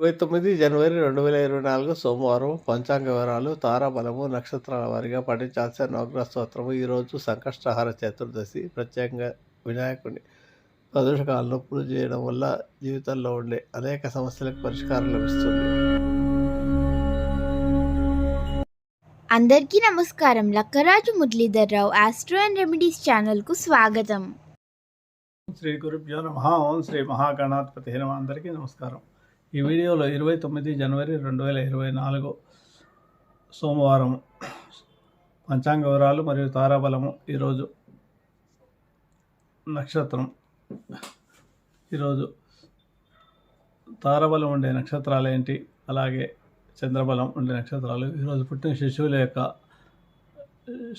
ఇరవై తొమ్మిది జనవరి రెండు వేల ఇరవై నాలుగు సోమవారం పంచాంగ వివరాలు తారాబలము నక్షత్రాల వారిగా పఠించాల్సిన నవగ్రహ స్తోత్రము. ఈరోజు సంకష్టహార చతుర్దశి. ప్రత్యేకంగా వినాయకుని ప్రదోషకాలంలో పూజ చేయడం వల్ల జీవితంలో ఉండే అనేక సమస్యలకు పరిష్కారం లభిస్తుంది. అందరికీ నమస్కారం. Lakkaraju Muralidhar Rao astro and remedies ఛానల్కు స్వాగతం. శ్రీ గురుభ్యో నమ. ఓం శ్రీ మహాగణాధిపతి నమ అందరికీ నమస్కారం. ఈ వీడియోలో ఇరవై తొమ్మిది జనవరి రెండు వేల ఇరవై నాలుగు సోమవారం పంచాంగ వివరాలు మరియు తారాబలము ఈరోజు నక్షత్రం. ఈరోజు తారాబలం ఉండే నక్షత్రాలు ఏంటి? అలాగే చంద్రబలం ఉండే నక్షత్రాలు. ఈరోజు పుట్టిన శిశువుల యొక్క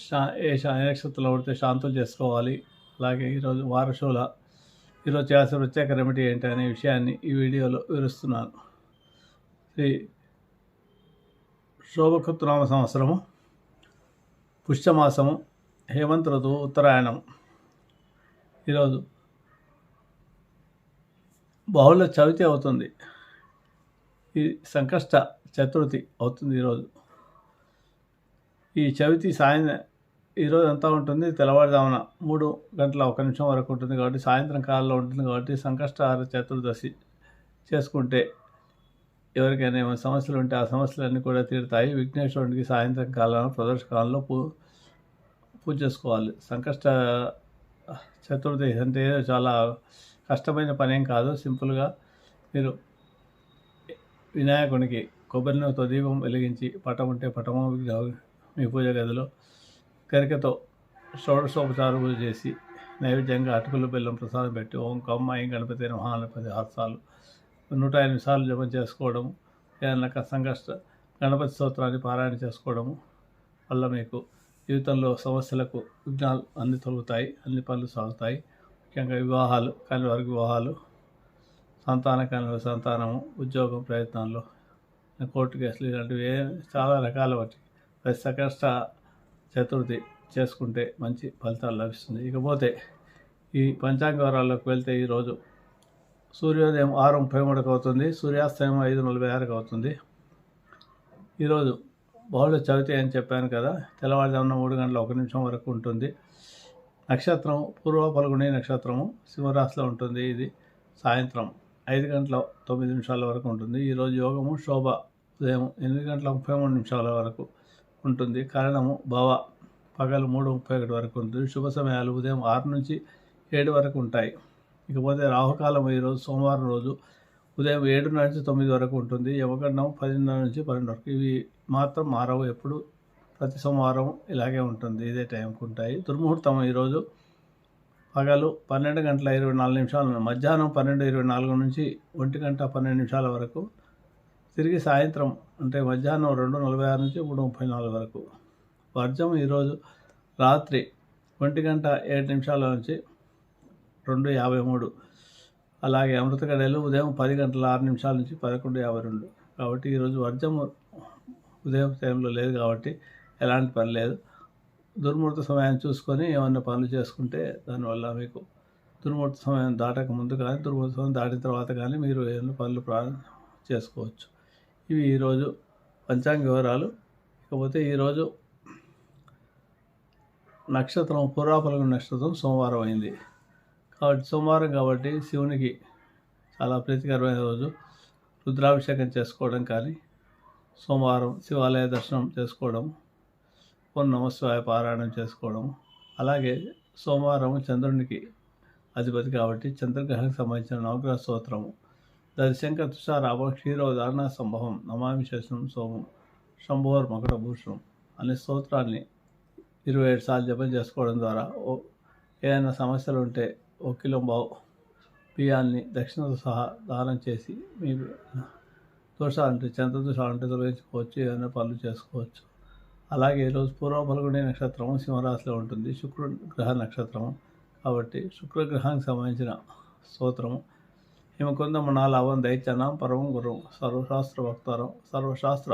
శా ఏ శా ఏ నక్షత్రంలో పుడితే శాంతులు చేసుకోవాలి. అలాగే ఈరోజు వారసుల ఈరోజు చేయాల్సిన ప్రత్యేక రెమెడీ ఏంటి అనే విషయాన్ని ఈ వీడియోలో వివరిస్తున్నాను. శ్రీ శోభకృత్నామ సంవత్సరము పుష్యమాసము హేమంత్ ఋతువు ఉత్తరాయణం. ఈరోజు బహుళ చవితి అవుతుంది. ఈ సంకష్ట చతుర్థి అవుతుంది ఈరోజు. ఈ చవితి సాయం ఈరోజు అంతా ఉంటుంది తెల్లవారుజామున మూడు గంటల ఒక నిమిషం వరకు ఉంటుంది కాబట్టి సాయంత్రం కాలంలో ఉంటుంది కాబట్టి సంకష్టహార చతుర్దశి చేసుకుంటే ఎవరికైనా ఏమైనా సమస్యలు ఉంటే ఆ సమస్యలన్నీ కూడా తీరుతాయి. విఘ్నేశ్వరునికి సాయంత్రం కాలంలో ప్రదర్శన కాలంలో పూ పూజ చేసుకోవాలి. సంకష్ట చతుర్దశి అంటే చాలా కష్టమైన పని ఏం కాదు. సింపుల్గా మీరు వినాయకునికి కొబ్బరి నూనెతో దీపం వెలిగించి పటం ఉంటే పటము మీ పూజ గదిలో గరికతో షోడశోపచార చేసి నైవేద్యంగా అటుకులు బెల్లం ప్రసాదం పెట్టి ఓం కమ్మ ఐం గణపతి మహాగణపతి హర్సాలు నూట ఎనిమిది సార్లు జపం చేసుకోవడము ఏదన్నా సంకష్ట గణపతి స్తోత్రాన్ని పారాయణ చేసుకోవడము వల్ల మీకు జీవితంలో సమస్యలకు విఘ్నాలు అన్ని తొలుగుతాయి అన్ని పనులు సాగుతాయి. ముఖ్యంగా వివాహాలు కాని వారికి వివాహాలు సంతానం కాని సంతానము ఉద్యోగం ప్రయత్నాల్లో కోర్టు కేసులు ఇలాంటివి ఏ చాలా రకాల వాటి ప్రతి సంకష్ట చతుర్థి చేసుకుంటే మంచి ఫలితాలు లభిస్తుంది. ఇకపోతే ఈ పంచాంగ వివరాల్లోకి వెళ్తే ఈరోజు సూర్యోదయం ఆరు ముప్పై మూడుకు అవుతుంది సూర్యాస్తమయం ఐదు నలభై ఆరుకు అవుతుంది. ఈరోజు బహుళ చవితి అని చెప్పాను కదా తెల్లవారుజామున మూడు గంటల ఒక నిమిషం వరకు ఉంటుంది. నక్షత్రం పూర్వ పలుగుని నక్షత్రము సింహరాశిలో ఉంటుంది. ఇది సాయంత్రం ఐదు గంటల తొమ్మిది నిమిషాల వరకు ఉంటుంది. ఈరోజు యోగము శోభ ఉదయం ఎనిమిది గంటల ముప్పై మూడు నిమిషాల వరకు ఉంటుంది. కారణము భవ పగలు మూడు ముప్పై ఒకటి వరకు ఉంటుంది. శుభ సమయాలు ఉదయం ఆరు నుంచి ఏడు వరకు ఉంటాయి. ఇకపోతే రాహుకాలం ఈరోజు సోమవారం రోజు ఉదయం ఏడున్నర నుంచి తొమ్మిది వరకు ఉంటుంది. యమగండం పదిన్నర నుంచి పన్నెండు వరకు. ఇవి మాత్రం మారవు ఎప్పుడు. ప్రతి సోమవారం ఇలాగే ఉంటుంది. ఇదే టైంకి ఉంటాయి. దుర్ముహూర్తం ఈరోజు పగలు పన్నెండు గంటల ఇరవై నాలుగు నిమిషాలు మధ్యాహ్నం పన్నెండు ఇరవై నాలుగు నుంచి ఒంటి గంట పన్నెండు నిమిషాల వరకు తిరిగి సాయంత్రం అంటే మధ్యాహ్నం రెండు నలభై ఆరు నుంచి మూడు ముప్పై నాలుగు వరకు. వర్జం ఈరోజు రాత్రి ఒంటి గంట ఏడు నిమిషాల నుంచి రెండు యాభై మూడు. అలాగే అమృతగడేలు ఉదయం పది గంటల ఆరు నిమిషాల నుంచి పదకొండు యాభై రెండు. కాబట్టి ఈరోజు వర్జం ఉదయం టైంలో లేదు కాబట్టి ఎలాంటి పని లేదు. దుర్ముహూర్త సమయాన్ని చూసుకొని ఏమన్నా పనులు చేసుకుంటే దానివల్ల మీకు దుర్ముహూర్త సమయం దాటక ముందు కానీ దుర్ముహూర్త సమయం దాటిన తర్వాత కానీ మీరు ఏమైనా పనులు ప్రారంభ చేసుకోవచ్చు. ఇవి ఈరోజు పంచాంగ వివరాలు. ఇకపోతే ఈరోజు నక్షత్రం పూర్వాపలగు నక్షత్రం సోమవారం అయింది. కాబట్టి సోమవారం కాబట్టి శివునికి చాలా ప్రీతికరమైన రోజు. రుద్రాభిషేకం చేసుకోవడం కానీ సోమవారం శివాలయ దర్శనం చేసుకోవడం ఓం నమస్వాయ పారాయణం చేసుకోవడం. అలాగే సోమవారం చంద్రునికి అధిపతి కాబట్టి చంద్రగ్రహానికి సంబంధించిన నవగ్రహ స్తోత్రము. దర్శంకర క్షీరో క్షీరోదారణ సంభవం నమామి శేషం సోమం శంభోర్ మకటభూషణం అనే స్తోత్రాన్ని ఇరవై ఏడు సార్లు జపం చేసుకోవడం ద్వారా ఓ ఏదైనా సమస్యలు ఉంటే ఒక కిలో బావు బియ్యాన్ని దక్షిణతో సహా దానం చేసి మీరు దోషాలంటే చంద్ర దోషాలంటే తొలగించుకోవచ్చు ఏదైనా పనులు చేసుకోవచ్చు. అలాగే ఈరోజు పూర్వ పలుగునే నక్షత్రము సింహరాశిలో ఉంటుంది శుక్ర గ్రహ నక్షత్రము. కాబట్టి శుక్రగ్రహానికి సంబంధించిన స్తోత్రము హిమకుందమనాలావం దైత్యనాం పరమం గురువు సర్వశాస్త్ర వక్తారం సర్వశాస్త్ర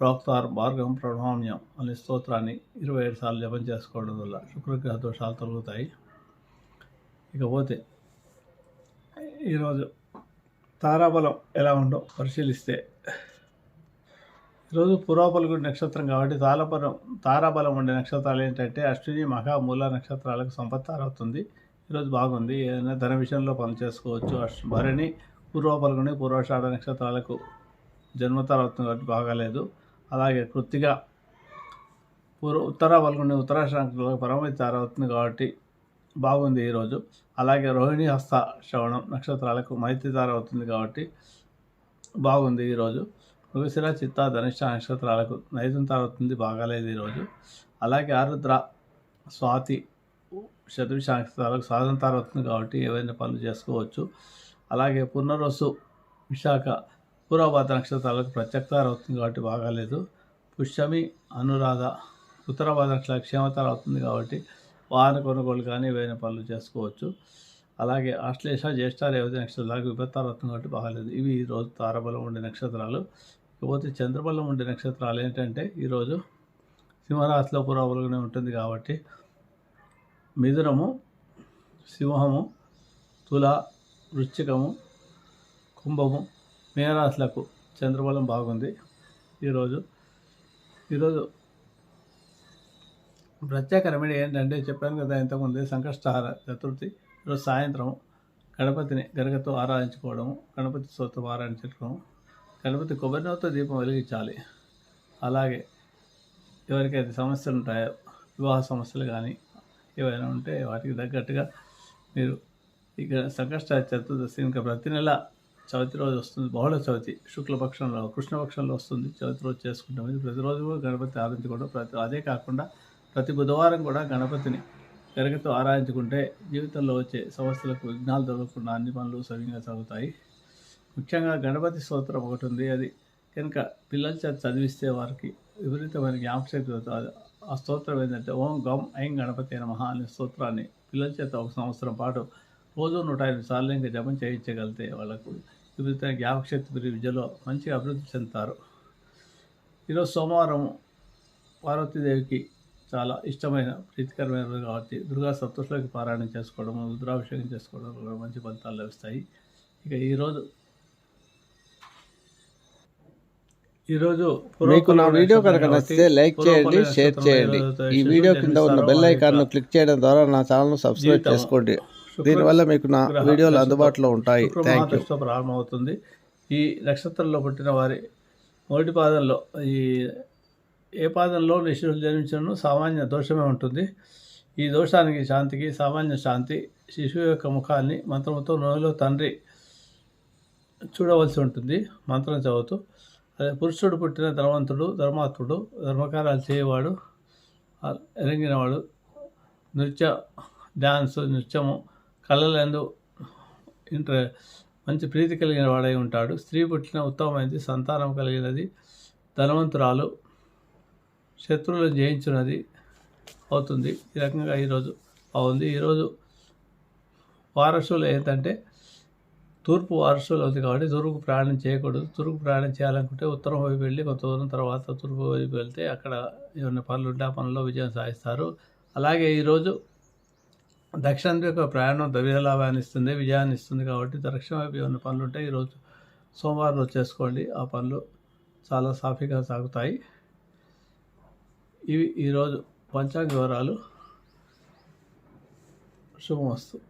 ప్రోక్తారం భార్గం ప్రణామ్యం అనే స్తోత్రాన్ని ఇరవై ఏడు సార్లు జపం చేసుకోవడం వల్ల శుక్రగ్రహ దోషాలు తొలగుతాయి. ఇకపోతే ఈరోజు తారాబలం ఎలా ఉందో పరిశీలిస్తే ఈరోజు పూర్వపలుగుడి నక్షత్రం కాబట్టి తారాబలం తారాబలం ఉండే నక్షత్రాలు ఏంటంటే అశ్విని మహా మూల నక్షత్రాలకు సంపత్తారవుతుంది ఈరోజు బాగుంది. ఏదైనా ధన విషయంలో పని చేసుకోవచ్చు. అశ్వ పూర్వ పాల్గొని పూర్వాషాఢ నక్షత్రాలకు జన్మ అవుతుంది కాబట్టి బాగాలేదు. అలాగే కృత్తిగా పూర్వ ఉత్తర పలుగుని ఉత్తరాషాఢ పరమతి తార అవుతుంది కాబట్టి బాగుంది ఈరోజు. అలాగే రోహిణి హస్త శ్రవణం నక్షత్రాలకు మైత్రి తార అవుతుంది కాబట్టి బాగుంది ఈరోజు. మృగశిర చిత్త ధనిష్ట నక్షత్రాలకు నైజం తార అవుతుంది బాగాలేదు ఈరోజు. అలాగే ఆరుద్ర స్వాతి శతవిష నక్షత్రాలకు సాధన తార అవుతుంది కాబట్టి ఏవైనా పనులు చేసుకోవచ్చు. అలాగే పునర్వసు విశాఖ పూర్వపాత నక్షత్రాలకు ప్రత్యక్తార అవుతుంది కాబట్టి బాగాలేదు. పుష్యమి అనురాధ ఉత్తరపాద నక్షత్రాలకు క్షేమతర అవుతుంది కాబట్టి వాహన కొనుగోలు కానీ ఏవైనా పనులు చేసుకోవచ్చు. అలాగే ఆశ్లేష జ్యేష్ఠ రేవతి నక్షత్రాలకు విపత్తార అవుతుంది కాబట్టి బాగాలేదు. ఇవి ఈరోజు తారబలం ఉండే నక్షత్రాలు. ఇకపోతే చంద్రబలం ఉండే నక్షత్రాలు ఏంటంటే ఈరోజు సింహరాశిలో పురాబలంగానే ఉంటుంది కాబట్టి మిథునము సింహము తుల వృశ్చికము కుంభము మీనరాశులకు చంద్రబలం బాగుంది ఈరోజు. ఈరోజు ప్రత్యేక రెమెడీ ఏంటంటే చెప్పాను కదా ఇంతకుముందే సంకష్టహార చతుర్థి ఈరోజు సాయంత్రం గణపతిని గరగతో ఆరాధించుకోవడము గణపతి స్తోత్రం ఆరాధించుకోవడం గణపతి కొబ్బరినవతో దీపం వెలిగించాలి. అలాగే ఎవరికైతే సమస్యలు ఉంటాయో వివాహ సమస్యలు కానీ ఏవైనా ఉంటే వాటికి తగ్గట్టుగా మీరు ఇక సంకష్ట చతుర్దశి ఇంకా ప్రతి నెల చవితి రోజు వస్తుంది. బహుళ చవితి. శుక్లపక్షంలో కృష్ణపక్షంలో వస్తుంది. చవితి రోజు చేసుకుంటాం. ఇది ప్రతిరోజు కూడా గణపతి ఆరాధించుకోవడం ప్రతి అదే కాకుండా ప్రతి బుధవారం కూడా గణపతిని గరగతో ఆరాధించుకుంటే జీవితంలో వచ్చే సమస్యలకు విఘ్నాలు తొలగకుండా అన్ని పనులు సవ్యంగా సాగుతాయి. ముఖ్యంగా గణపతి స్తోత్రం ఒకటి ఉంది. అది కనుక పిల్లల చేత చదివిస్తే వారికి విపరీతమైన జ్ఞాపశక్తి అవుతుంది ఆ స్తోత్రం ఏంటంటే ఓం గం ఐం గణపతి నమః అనే స్తోత్రాన్ని పిల్లల చేత ఒక సంవత్సరం పాటు రోజు నూట ఎనిమిది సార్లు ఇంకా జపం చేయించగలిగితే వాళ్ళకు విపరీతమైన జ్ఞాపకశక్తి పెరిగి విద్యలో మంచిగా అభివృద్ధి చెందుతారు. ఈరోజు సోమవారం పార్వతీదేవికి చాలా ఇష్టమైన ప్రీతికరమైన రోజు కాబట్టి దుర్గా సప్తశలోకి పారాయణం చేసుకోవడం రుద్రాభిషేకం చేసుకోవడం వల్ల మంచి ఫలితాలు లభిస్తాయి. ఇక ఈరోజు ఈరోజు మీకు నా వీడియో కనుక నచ్చితే లైక్ చేయండి షేర్ చేయండి. ఈ వీడియో కింద ఉన్న బెల్ ఐకాన్ను క్లిక్ చేయడం ద్వారా నా ఛానల్ను సబ్స్క్రైబ్ చేసుకోండి. దీనివల్ల మీకు నా వీడియోలు అందుబాటులో ఉంటాయి. థ్యాంక్ యూ ప్రారంభమవుతుంది. ఈ నక్షత్రంలో పుట్టిన వారి మొదటి పాదంలో ఈ ఏ పాదంలో శిశువులు జన్మించను సామాన్య దోషమే ఉంటుంది. ఈ దోషానికి శాంతికి సామాన్య శాంతి శిశువు యొక్క ముఖాన్ని మంత్రంతో నోలో తండ్రి చూడవలసి ఉంటుంది. మంత్రం చదువుతూ పురుషుడు పుట్టిన ధనవంతుడు ధర్మాత్ముడు ధర్మకార్యాలు చేయవాడు ఆ ఎరిగినవాడు నృత్య డ్యాన్స్ నృత్యము కళలందు ఇంటర్ మంచి ప్రీతి కలిగిన వాడై ఉంటాడు. స్త్రీ పుట్టిన ఉత్తమమైనది సంతానం కలిగినది ధనవంతురాలు శత్రువులను జయించినది అవుతుంది. ఈ రకంగా ఈరోజు బాగుంది. ఈరోజు వారసులు ఏంటంటే తూర్పు వారసులు అవుతుంది కాబట్టి తూర్పు ప్రయాణం చేయకూడదు. తూర్పు ప్రయాణం చేయాలనుకుంటే ఉత్తరం వైపు వెళ్ళి కొంత దూరం తర్వాత తూర్పు వైపు వెళ్తే అక్కడ ఏమైనా పనులు ఉంటే ఆ పనుల్లో విజయం సాధిస్తారు. అలాగే ఈరోజు దక్షిణ యొక్క ప్రయాణం ద్రవ్యలాభాన్ని ఇస్తుంది విజయాన్ని ఇస్తుంది కాబట్టి దక్షిణ వైపు ఏమైనా పనులు ఉంటే ఈరోజు సోమవారం రోజు చేసుకోండి. ఆ పనులు చాలా సాఫీగా సాగుతాయి. ఇవి ఈరోజు పంచాంగ వివరాలు. శుభమస్తు.